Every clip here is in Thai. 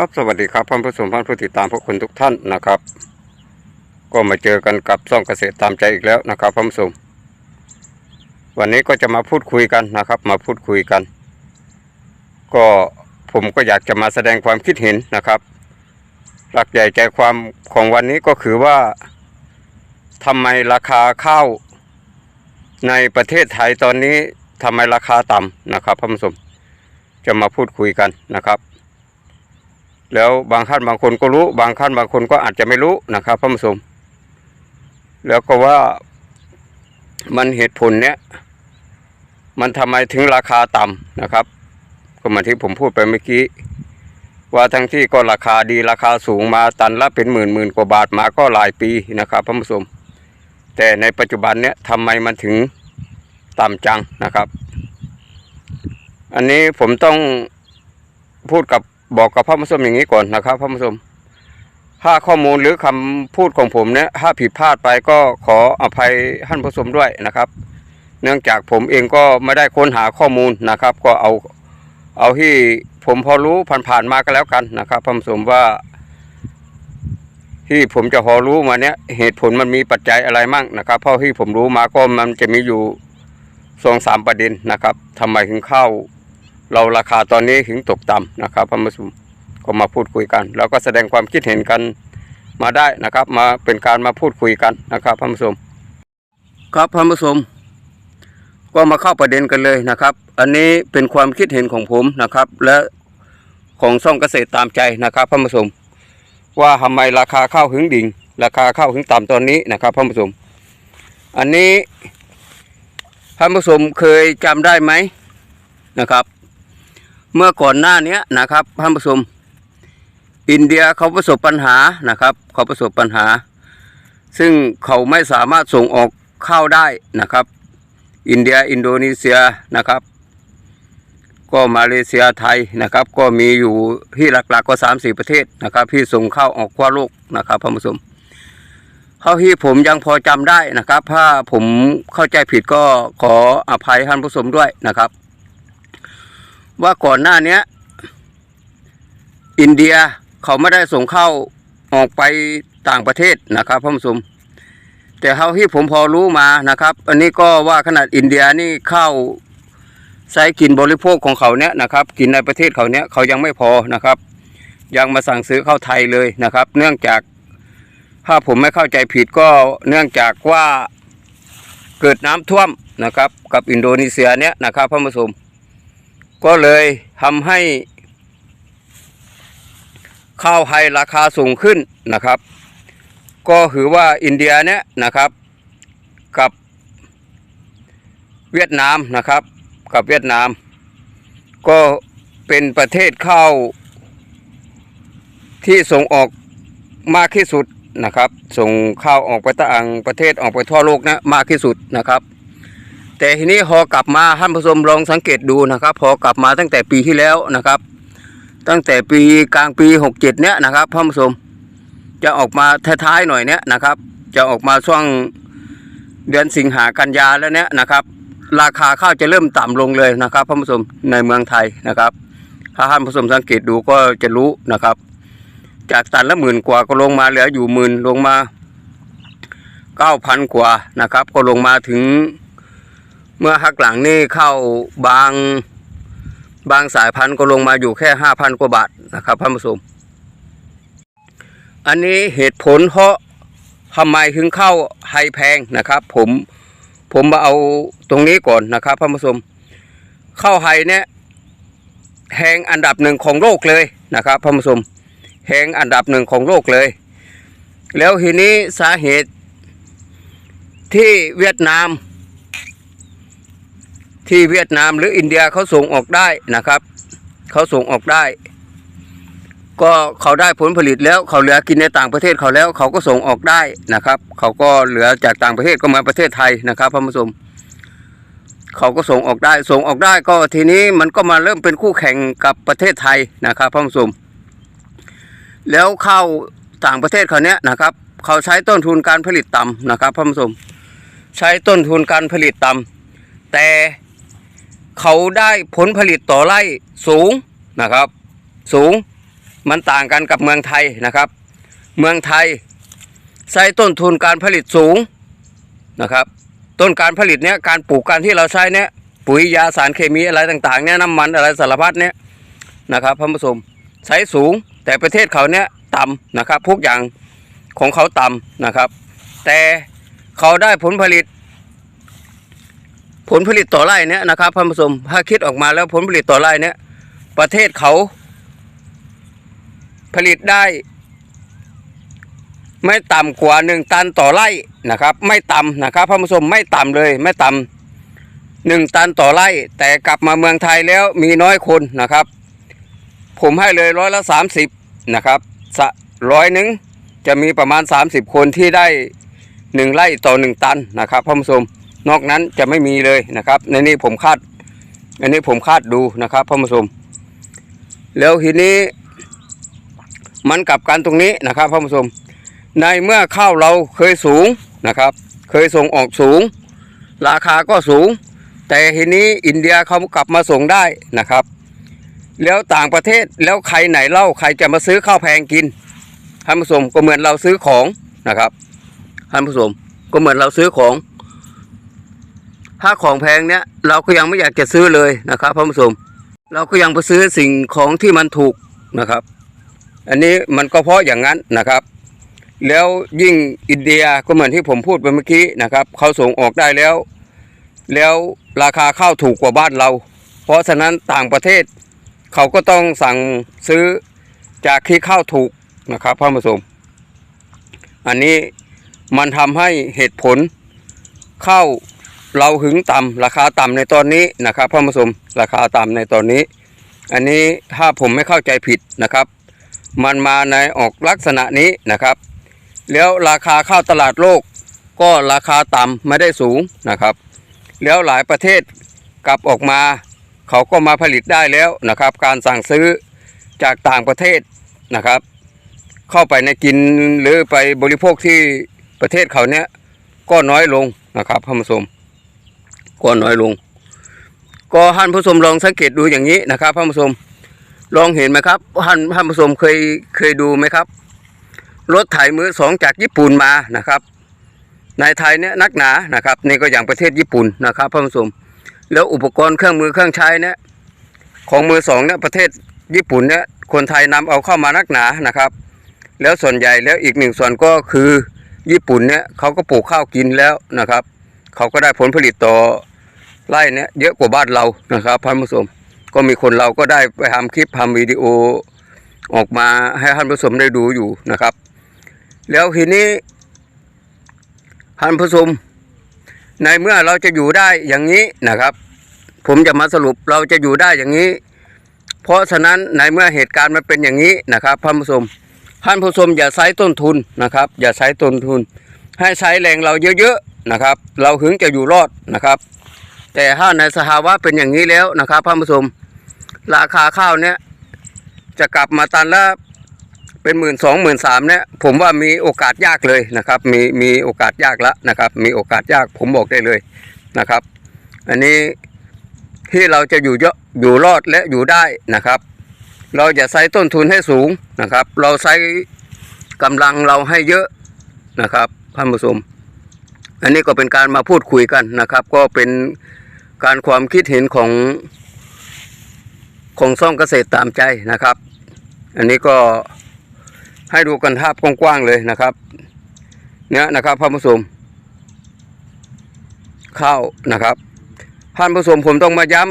ครับสวัสดีครับท่านผู้ชมท่านผู้ติดตามพวกคุณทุกท่านนะครับ ก็มาเจอกันกับซ่องเกษตรตามใจอีกแล้วนะครับท่านผู้ชมวันนี้ก็จะมาพูดคุยกันนะครับ มาพูดคุยกัน ก็ผมก็อยากจะมาแสดงความคิดเห็นนะครับ หลักใหญ่ใจความของวันนี้ก็คือว่าทำไมราคาข้าวในประเทศไทยตอนนี้ทำไมราคาต่ำนะครับท่านผู้ชมจะมาพูดคุยกันนะครับ แล้วบางท่านบางคนก็รู้ บางท่านบางคนก็อาจจะไม่รู้นะครับพระผู้ชมแล้วก็ว่ามันเหตุผลเนี้ยมันทำไมถึงราคาต่ำนะครับ ก็เหมือนที่ผมพูดไปเมื่อกี้ ว่าทั้งที่ก็ราคาดีราคาสูงมาตันละเป็นหมื่นหมื่นกว่าบาทมาก็หลายปีนะครับพระผู้ชมแต่ในปัจจุบันเนี้ยทำไมมันถึงต่ำจังนะครับ อันนี้ผมต้องพูดกับ บอกกับพระผู้ชมอย่างนี้ก่อนนะครับพระผู้ชมถ้าข้อมูลหรือคำพูดของผมเนี่ยถ้าผิดพลาดไปก็ขออภัยท่านผู้ชมด้วยนะครับ เนื่องจากผมเองก็ไม่ได้ค้นหาข้อมูลนะครับ ก็เอาเอาที่ผมพอรู้ผ่านๆมาก็แล้วกันนะครับพระผู้ชมว่า ที่ผมจะพอรู้มาเนี้ยเหตุผลมันมีปัจจัยอะไรมั่งนะครับเพราะที่ผมรู้มาก็มันจะมีอยู่สองสามประเด็นนะครับทำไมถึงเข้า เราราคาตอนนี้ถึงตกต่ำนะครับท่านผู้ชมก็มาพูดคุยกัน แล้วก็แสดงความคิดเห็นกันมาได้นะครับ มาเป็นการมาพูดคุยกันนะครับท่านผู้ชมครับท่านผู้ชมก็มาเข้าประเด็นกันเลยนะครับ อันนี้เป็นความคิดเห็นของผมนะครับ และของช่องเกษตรตามใจนะครับท่านผู้ชมว่าทำไมราคาข้าวหึงดิ่ง ราคาข้าวหึงต่ำตอนนี้นะครับท่านผู้ชมอันนี้ท่านผู้ชมเคยจำได้ไหมนะครับ เมื่อก่อนหน้านี้นะครับท่านผู้ชมอินเดียเขาประสบปัญหานะครับ เขาประสบปัญหา ซึ่งเขาไม่สามารถส่งออกข้าวได้นะครับ อินเดียอินโดนีเซียนะครับ ก็มาเลเซียไทยนะครับ ก็มีอยู่ที่หลักๆก็สามสี่ประเทศนะครับที่ส่งข้าวออกทั่วโลกนะครับท่านผู้ชมเท่าที่ผมยังพอจำได้นะครับ ถ้าผมเข้าใจผิดก็ขออภัยท่านผู้ชมด้วยนะครับ ว่าก่อนหน้านี้อินเดียเขาไม่ได้ส่งเข้าออกไปต่างประเทศนะครับท่านผู้ชมแต่เท่าที่ผมพอรู้มานะครับ อันนี้ก็ว่าขนาดอินเดียนี่เข้าใช้กินบริโภคของเขาเนี้ยนะครับ กินในประเทศเขาเนี้ยเขายังไม่พอนะครับ ยังมาสั่งซื้อเข้าไทยเลยนะครับ เนื่องจากถ้าผมไม่เข้าใจผิดก็เนื่องจากว่าเกิดน้ำท่วมนะครับ กับอินโดนีเซียเนี้ยนะครับท่านผู้ชม ก็เลยทำให้ข้าวไทยราคาสูงขึ้นนะครับ ก็คือว่าอินเดียเนี่ยนะครับ กับเวียดนามนะครับ กับเวียดนาม ก็เป็นประเทศข้าวที่ส่งออกมากที่สุดนะครับ ส่งข้าวออกไปต่างประเทศออกไปทั่วโลกนะมากที่สุดนะครับ แต่ทีนี้พอกลับมาท่านผู้ชมลองสังเกตดูนะครับ พอกลับมาตั้งแต่ปีที่แล้วนะครับ ตั้งแต่ปีกลางปีหกเจ็ดเนี้ยนะครับท่านผู้ชมจะออกมาท้ายๆหน่อยเนี้ยนะครับ จะออกมาช่วงเดือนสิงหากันยาแล้วเนี้ยนะครับ ราคาข้าวจะเริ่มต่ำลงเลยนะครับท่านผู้ชมในเมืองไทยนะครับ ถ้าท่านผู้ชมสังเกตดูก็จะรู้นะครับ จากตันละหมื่นกว่าก็ลงมาเหลืออยู่หมื่นลงมาเก้าพันกว่านะครับ ก็ลงมาถึง เมื่อหักหลังนี่เข้าบางบางสายพันธุ์ก็ลงมาอยู่แค่ห้าพันกว่าบาทนะครับท่านผู้ชมอันนี้เหตุผลเพราะทำไมถึงเข้าไฮแพงนะครับ ผมผมมาเอาตรงนี้ก่อนนะครับท่านผู้ชมเข้าไฮเนี่ยแหงอันดับหนึ่งของโลกเลยนะครับท่านผู้ชมแหงอันดับหนึ่งของโลกเลย แล้วทีนี้สาเหตุที่เวียดนาม ที่เวียดนามหรืออินเดียเขาส่งออกได้นะครับ เขาส่งออกได้ ก็เขาได้ผลผลิตแล้วเขาเหลือกินในต่างประเทศเขาแล้ว เขาก็ส่งออกได้นะครับ เขาก็เหลือจากต่างประเทศก็มาประเทศไทยนะครับท่านผู้ชมเขาก็ส่งออกได้ส่งออกได้ก็ทีนี้มันก็มาเริ่มเป็นคู่แข่งกับประเทศไทยนะครับท่านผู้ชมแล้วเข้าต่างประเทศเขาเนี้ยนะครับ เขาใช้ต้นทุนการผลิตต่ำนะครับท่านผู้ชมใช้ต้นทุนการผลิตต่ำแต่ เขาได้ผลผลิตต่อไร่สูงนะครับ สูงมันต่างกันกับเมืองไทยนะครับ เมืองไทยใช้ต้นทุนการผลิตสูงนะครับ ต้นการผลิตเนี้ยการปลูกการที่เราใช้เนี้ยปุ๋ยยาสารเคมีอะไรต่างๆเนี้ยน้ำมันอะไรสารพัดเนี้ยนะครับท่านผู้ชมใช้สูงแต่ประเทศเขาเนี้ยต่ำนะครับพวกอย่างของเขาต่ำนะครับ แต่เขาได้ผลผลิต ผลผลิตต่อไร่เนี้ยนะครับท่านผู้ชมถ้าคิดออกมาแล้วผลผลิตต่อไร่เนี้ยประเทศเขา ผลิตได้ ไม่ต่ำกว่าหนึ่งตันต่อไร่นะครับ ไม่ต่ำนะครับท่านผู้ชมไม่ต่ำเลยไม่ต่ำหนึ่งตันต่อไร่ แต่กลับมาเมืองไทยแล้วมีน้อยคนนะครับ ผมให้เลยร้อยละสามสิบนะครับสร้อยหนึ่งจะมีประมาณ 30 คนที่ได้หนึ่งไร่ต่อหนึ่งตันนะครับท่านผู้ชม นอกนั้นจะไม่มีเลยนะครับ ในนี้ผมคาด อันนี้ผมคาดดูนะครับท่านผู้ชมแล้วทีนี้ มันกลับกันตรงนี้นะครับท่านผู้ชมในเมื่อข้าวเราเคยสูงนะครับ เคยส่งออกสูง ราคาก็สูง แต่ทีนี้อินเดียเขากลับมาส่งได้นะครับ แล้วต่างประเทศแล้วใครไหนเล่าใครจะมาซื้อข้าวแพงกินท่านผู้ชมก็เหมือนเราซื้อของนะครับท่านผู้ชมก็เหมือนเราซื้อของ ถ้าของแพงเนี้ยเราก็ยังไม่อยากจะซื้อเลยนะครับท่านผู้ชมเราก็ยังไปซื้อสิ่งของที่มันถูกนะครับ อันนี้มันก็เพราะอย่างนั้นนะครับ แล้วยิ่งอินเดียก็เหมือนที่ผมพูดไปเมื่อกี้นะครับเขาส่งออกได้แล้ว แล้วราคาข้าวถูกกว่าบ้านเรา เพราะฉะนั้นต่างประเทศเขาก็ต้องสั่งซื้อจากที่ข้าวถูกนะครับพ่อผู้ชมอันนี้มันทำให้เหตุผลข้าว เราหึงต่ำราคาต่ำในตอนนี้นะครับพ่อผู้ชมราคาต่ำในตอนนี้ อันนี้ถ้าผมไม่เข้าใจผิดนะครับ มันมาในออกลักษณะนี้นะครับ แล้วราคาข้าวตลาดโลก ก็ราคาต่ำไม่ได้สูงนะครับ แล้วหลายประเทศกลับออกมา เขาก็มาผลิตได้แล้วนะครับ การสั่งซื้อจากต่างประเทศนะครับ เข้าไปในกินหรือไปบริโภคที่ประเทศเขาเนี้ยก็น้อยลงนะครับท่านผู้ชม ก็น้อยลง ก็ท่านผู้ชมลองสังเกตดูอย่างนี้นะครับท่านผู้ชมลองเห็นไหมครับท่านท่านผู้ชมเคยเคยดูไหมครับรถไถมือสองจากญี่ปุ่นมานะครับ ในไทยเนี่ยนักหนานะครับนี่ก็อย่างประเทศญี่ปุ่นนะครับท่านผู้ชมแล้วอุปกรณ์เครื่องมือเครื่องใช้เนี่ยของมือสองเนี่ยประเทศญี่ปุ่นเนี่ยคนไทยนำเอาเข้ามานักหนานะครับ แล้วส่วนใหญ่แล้วอีกหนึ่งส่วนก็คือญี่ปุ่นเนี่ยเขาก็ปลูกข้าวกินแล้วนะครับ เขาก็ได้ผลผลิตต่อไร่เนี่ยเยอะกว่าบ้านเรานะครับท่านผู้ชมก็มีคนเราก็ได้ไปทำคลิปทำวิดีโอออกมาให้ท่านผู้ชมได้ดูอยู่นะครับ แล้วทีนี้ท่านผู้ชมในเมื่อเราจะอยู่ได้อย่างนี้นะครับ ผมจะมาสรุปเราจะอยู่ได้อย่างนี้ เพราะฉะนั้นในเมื่อเหตุการณ์มันเป็นอย่างนี้นะครับท่านผู้ชมท่านผู้ชมอย่าใช้ต้นทุนนะครับ อย่าใช้ต้นทุน ให้ใช้แรงเราเยอะๆนะครับ เราถึงจะอยู่รอดนะครับ แต่ถ้าในสภาวะเป็นอย่างนี้แล้วนะครับท่านผู้ชมราคาข้าวเนี่ยจะกลับมาตันละเป็นหมื่นสองหมื่นสามเนี่ยผมว่ามีโอกาสยากเลยนะครับ มีมีโอกาสยากละนะครับ มีโอกาสยากผมบอกได้เลยนะครับ อันนี้ที่เราจะอยู่เยอะอยู่รอดและอยู่ได้นะครับ เราจะใช้ต้นทุนให้สูงนะครับ เราใช้กำลังเราให้เยอะนะครับ ท่านผู้ชมอันนี้ก็เป็นการมาพูดคุยกันนะครับ ก็เป็นการความคิดเห็นของของซ่องเกษตรตามใจนะครับ อันนี้ก็ให้ดูกันภาพกว้างๆเลยนะครับ เนี่ยนะครับท่านผู้ชมข้าวนะครับท่านผู้ชมผมต้องมาย้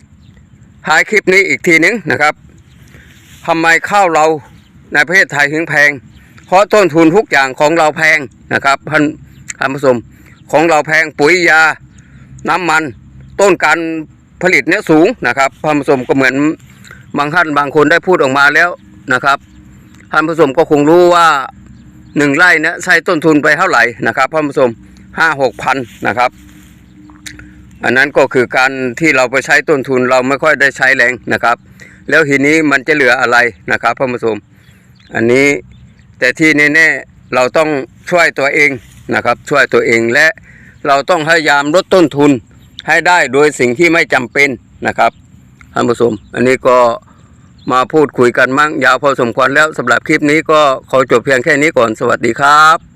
ำท้ายคลิปนี้อีกทีนึงนะครับทำไมข้าวเราในประเทศไทยถึงแพง เพราะต้นทุนทุกอย่างของเราแพงนะครับท่านท่านผู้ชมของเราแพงปุ๋ยยาน้ำมัน ต้นการผลิตเนี่ยสูงนะครับท่านผู้ชมก็เหมือนบางท่านบางคนได้พูดออกมาแล้วนะครับท่านผู้ชมก็คงรู้ว่าหนึ่งไร่เนี่ยใช้ต้นทุนไปเท่าไหร่นะครับท่านผู้ชมห้าหกพันนะครับอันนั้นก็คือการที่เราไปใช้ต้นทุนเราไม่ค่อยได้ใช้แรงนะครับ แล้วทีนี้มันจะเหลืออะไรนะครับท่านผู้ชมอันนี้ แต่ที่แน่ๆเราต้องช่วยตัวเองนะครับ ช่วยตัวเองและเราต้องพยายามลดต้นทุนให้ได้โดยสิ่งที่ไม่จำเป็นนะครับท่านผู้ชมอันนี้ก็มาพูดคุยกันมั่งยาวพอสมควรแล้วสำหรับคลิปนี้ก็ขอจบเพียงแค่นี้ก่อนสวัสดีครับ